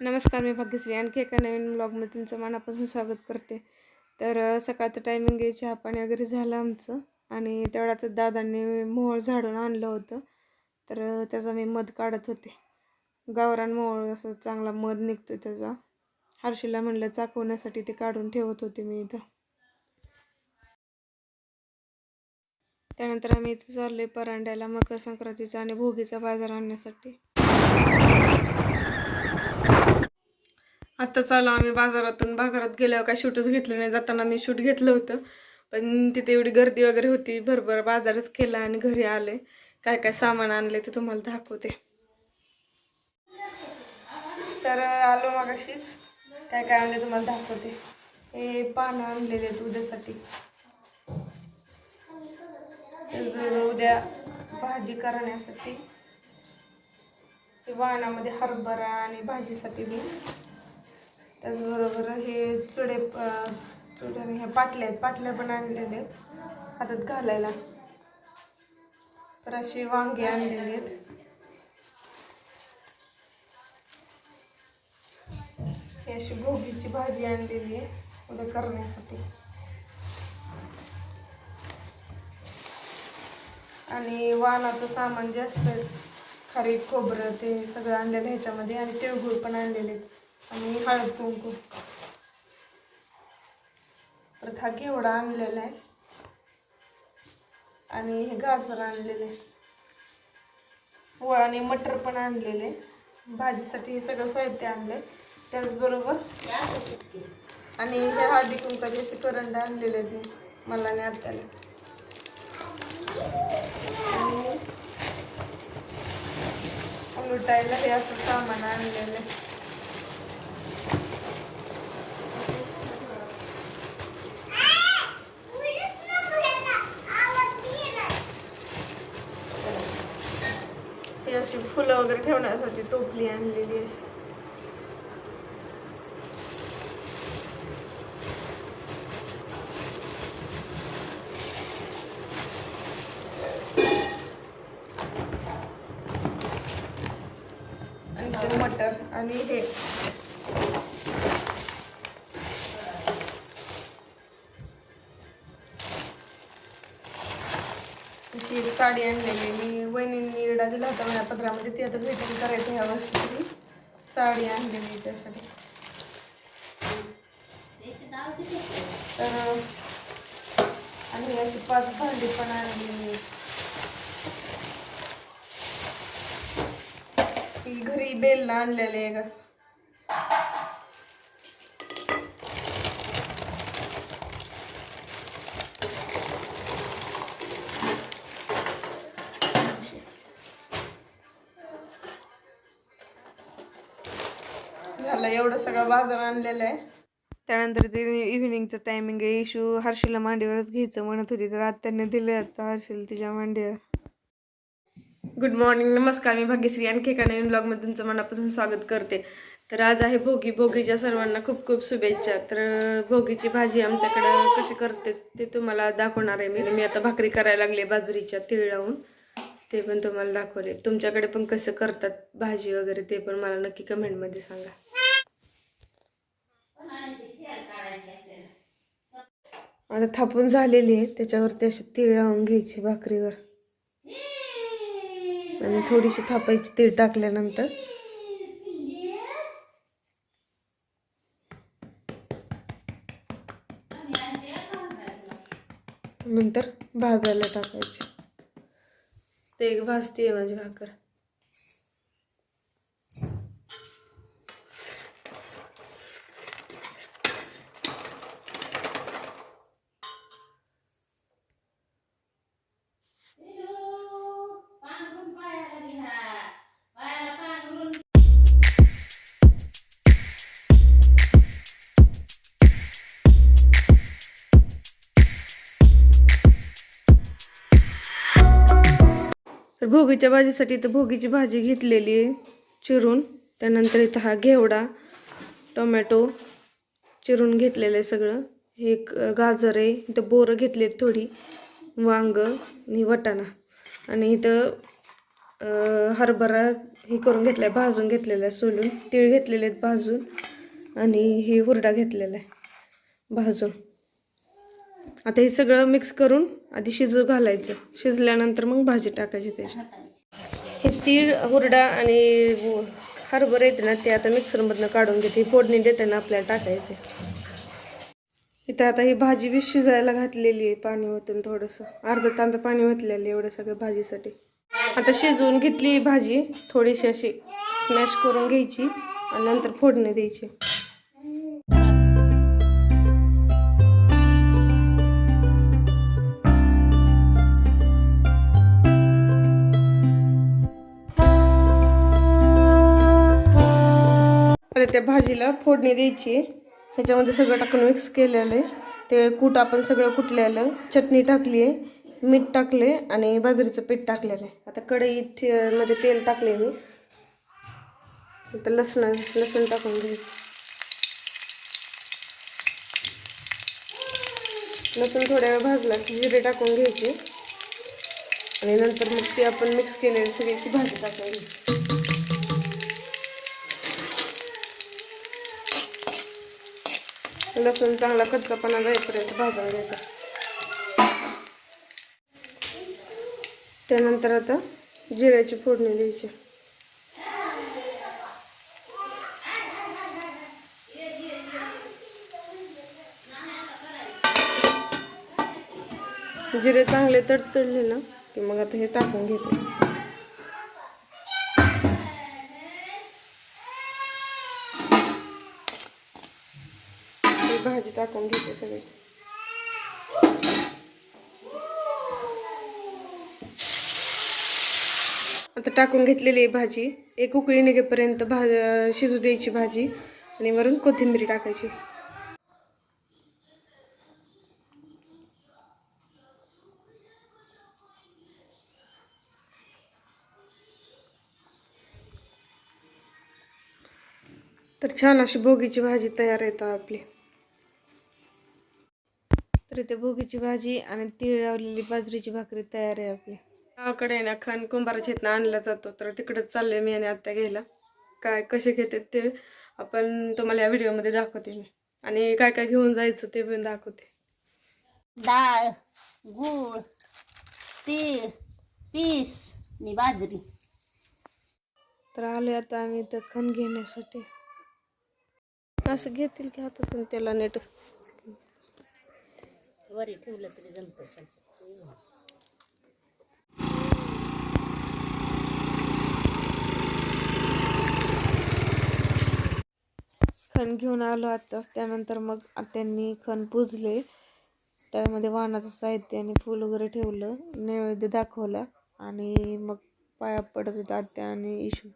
नमस्कार मी भाग्यश्री. आणखी एका नवीन ब्लॉगमध्ये तुमचं मनापासून स्वागत करते. तर सकाळचं टायमिंग आहे चहा पाणी वगैरे झालं आमचं. आणि तेवढ्याच दादांनी मोहळ झाडून आणलं होतं. तर त्याचा मी मध काढत होते. गावरान मोहळ असं चांगला मध निघतो त्याचा. हर्षीला म्हणलं चाकवण्यासाठी ते काढून ठेवत होते मी इथं. त्यानंतर आम्ही इथं चाललोय परांड्याला मकर संक्रांतीचा आणि भोगीचा बाजार आणण्यासाठी. आत्ता चालू आम्ही बाजारातून बाजारात गेल्यावर काय शूटच घेतलं नाही. जाताना मी शूट घेतलं होतं. पण तिथे एवढी गर्दी वगैरे होती. भरभर बाजारच केला आणि घरी आले. काय काय सामान आणले ते तुम्हाला दाखवते. तर आलो मागाशीच. काय काय आणले तुम्हाला दाखवते. हे पानं आणलेले आहेत उद्यासाठी. उद्या भाजी करण्यासाठी. हे वाहनामध्ये हरभरा आणि भाजीसाठी बी त्याचबरोबर हे चुडे चुडे आणि ह्या पाटल्या आहेत. पाटल्या पण आणलेल्या आहेत. हातात घालायला. तर अशी वांगी आणलेली आहेत. ही अशी गोबीची भाजी आणलेली आहे उद्या करण्यासाठी. आणि वाहनाचं सामान जास्त असतं खारी खोबरं ते सगळं आणलेलं ह्याच्यामध्ये. आणि तिळगुळ पण आणलेले आहेत. आणि हळद कुंकू. परत हा केवडा आणलेला आहे. आणि हे गाजर आणलेले व आणि मटर पण आणलेले भाजीसाठी हे सगळं साहित्य आणले त्याचबरोबर आणि हे हळदी कुंकाचे असे करंडे आणलेले आहेत मी मला आणि आत्याला. आणि लुटायला हे असं सामान आणलेलं आहे हे अशी फुलं वगैरे ठेवण्यासाठी टोपली आणलेली अशी. आणि मटर आणि हे. ती साडी आणलेली मी वहिनींनी इडा दिला होता माझ्या पत्रामध्ये ती आता भेटून करायचं ह्या वर्षी साडी आणलेली त्यासाठी. तर आणि अशी पाच भांडी पण आणलेली ती घरी बेलला आणलेली आहे कसं झालं एवढं सगळं बाजार आणलेलं आहे. त्यानंतर ते इव्हिनिंगचं टायमिंग आहे इशू हर्षीला मांडीवरच घ्यायचं म्हणत होती तर आज त्यांनी दिले आता हर्षील तिच्या मांडीवर. गुड मॉर्निंग नमस्कार मी भाग्यश्री. आणखी एका नवीन ब्लॉगमध्ये तुमचं मनापासून स्वागत करते. तर आज आहे भोगी. भोगीच्या सर्वांना खूप खूप शुभेच्छा. तर भोगीची भाजी आमच्याकडं कशी करते ते तुम्हाला दाखवणार आहे मी. मी आता भाकरी करायला लागले बाजरीच्या तीळ लावून ते पण तुम्हाला दाखवले तुमच्याकडे पण कसं करतात भाजी वगैरे ते पण मला नक्की कमेंटमध्ये सांगा. आता थापून झालेली आहे. त्याच्यावरती अशी तीळ लावून घ्यायची भाकरीवर. आणि थोडीशी थापायची तीळ टाकल्यानंतर. नंतर भाजायला टाकायचे. ते एक भाजते आहे माझी भाकर. भोगीच्या भाजीसाठी इथं भोगीची भाजी घेतलेली आहे चिरून. त्यानंतर इथं हा घेवडा टोमॅटो चिरून घेतलेलं आहे सगळं. हे एक गाजर आहे. इथं बोरं घेतले थोडी वांग आणि वटाणा. आणि इथं हरभरा हे करून घेतलं आहे भाजून घेतलेला आहे सोलून. तीळ घेतलेले आहेत भाजून आणि हे हुरडा घेतलेला आहे भाजून. आता हे सगळं मिक्स करून आधी शिजू घालायचं. शिजल्यानंतर मग भाजी टाकायची त्याची. हे तीळ हुरडा आणि हरभर हरभरा येते ना ते आता मिक्सरमधनं काढून घेते. फोडणी देताना आपल्याला टाकायचे इथं आता ही भाजी बी शिजायला घातलेली आहे पाणी ओतून थोडंसं. अर्धा तांबे पाणी ओतलेलं आहे एवढं सगळं भाजीसाठी. आता शिजवून घेतली भाजी. थोडीशी अशी स्मॅश करून घ्यायची आणि नंतर फोडणी द्यायची. तर त्या भाजीला फोडणी द्यायची. ह्याच्यामध्ये सगळं टाकून मिक्स केलेलं आहे. ते कूट आपण सगळं कुटलेलं. चटणी टाकली आहे मीठ टाकले आणि बाजरीचं पीठ टाकलेलं आहे. आता कढईत मध्ये तेल टाकले मी. आता लसण लसूण टाकून घ्यायचं. लसूण थोड्या वेळ भाजला की जिरे टाकून घ्यायचे. आणि नंतर मग ते आपण मिक्स केलेली सगळी ती भाजी टाकायची. लसूण चांगला कच्चापणा जाईपर्यंत भाजून घ्यायचा त्यानंतर आता जिऱ्याची फोडणी द्यायची. जिरे चांगले तडतडले ना की मग आता हे टाकून घेते ही भाजी टाकून घेते सगळे आता टाकून घेतलेली आहे भाजी एक उकळी निघेपर्यंत भा शिजू द्यायची भाजी आणि वरून कोथिंबीर टाकायची तर छान अशी भोगीची भाजी तयार येतात आपली तर इथे भोगीची भाजी आणि तीळ लावलेली बाजरीची भाकरी तयार आहे आपली. गावाकडे आहे ना खण कुंभाराच्या इथनं आणला जातो तर तिकडेच चाललोय मी आणि आत्या घ्यायला. काय कसे घेतात ते आपण तुम्हाला या व्हिडिओमध्ये दाखवते मी. आणि काय काय घेऊन जायचं ते पण दाखवते. डाळ गूळ तीळ पीस आणि बाजरी. तर आले आता आम्ही इथं खण घेण्यासाठी. असं घेतील की हातातून त्याला नेट वरी ठेवलं तरी जमतं खण घेऊन आलो आत्ताच. त्यानंतर मग त्यांनी खण पुजले. त्यामध्ये वाहनाचं साहित्य आणि फूल वगैरे ठेवलं. नैवेद्य दाखवला. आणि मग पाया पडत होता आत्या आणि इशू.